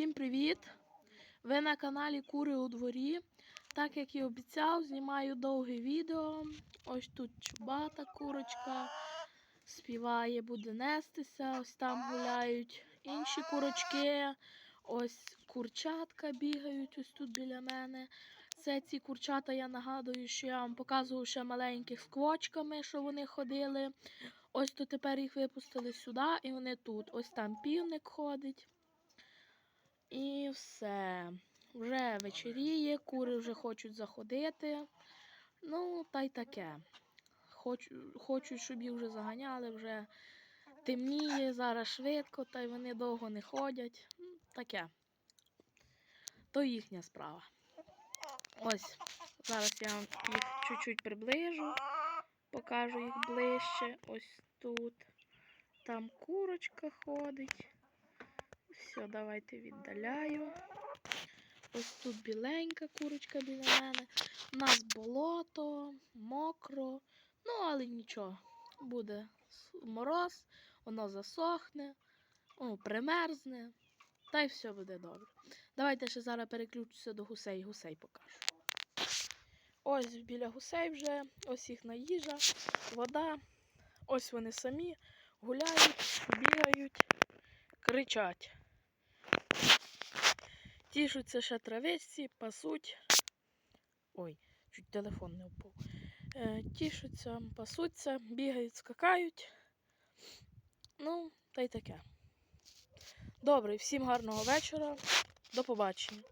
Всім привіт! Ви на каналі Кури у дворі. Так як і обіцяв, знімаю довге відео. Ось тут чубата курочка співає, буде нестися. Ось там гуляють інші курочки. Ось курчатка бігають ось тут біля мене. Це ці курчата, я нагадую, що я вам показував ще маленьких з квочками, що вони ходили. Ось то тепер їх випустили сюди, і вони тут. Ось там півник ходить. Все. Вже вечеріє, кури вже хочуть заходити. Ну, та й таке. Хочу, хочуть, щоб їх вже заганяли, вже темніє, зараз швидко, та й вони довго не ходять. Ну, Таке. То їхня справа. Ось, зараз я вам їх чуть-чуть приближу, покажу їх ближче. Ось тут. Там курочка ходить. Все, давайте віддаляю. Ось тут біленька курочка біля мене. У нас болото, мокро. Ну, але нічого. Буде мороз, воно засохне, воно примерзне. Та й все буде добре. Давайте ще зараз переключуся до гусей, гусей покажу. Ось біля гусей вже, ось їхня їжа, вода. Ось вони самі гуляють, бігають, кричать. Тішуться ще травичці, пасуть. Ой, чуть телефон не впав. Е, тішуться, пасуться, бігають, скакають. Ну, та й таке. Добре, всім гарного вечора. До побачення.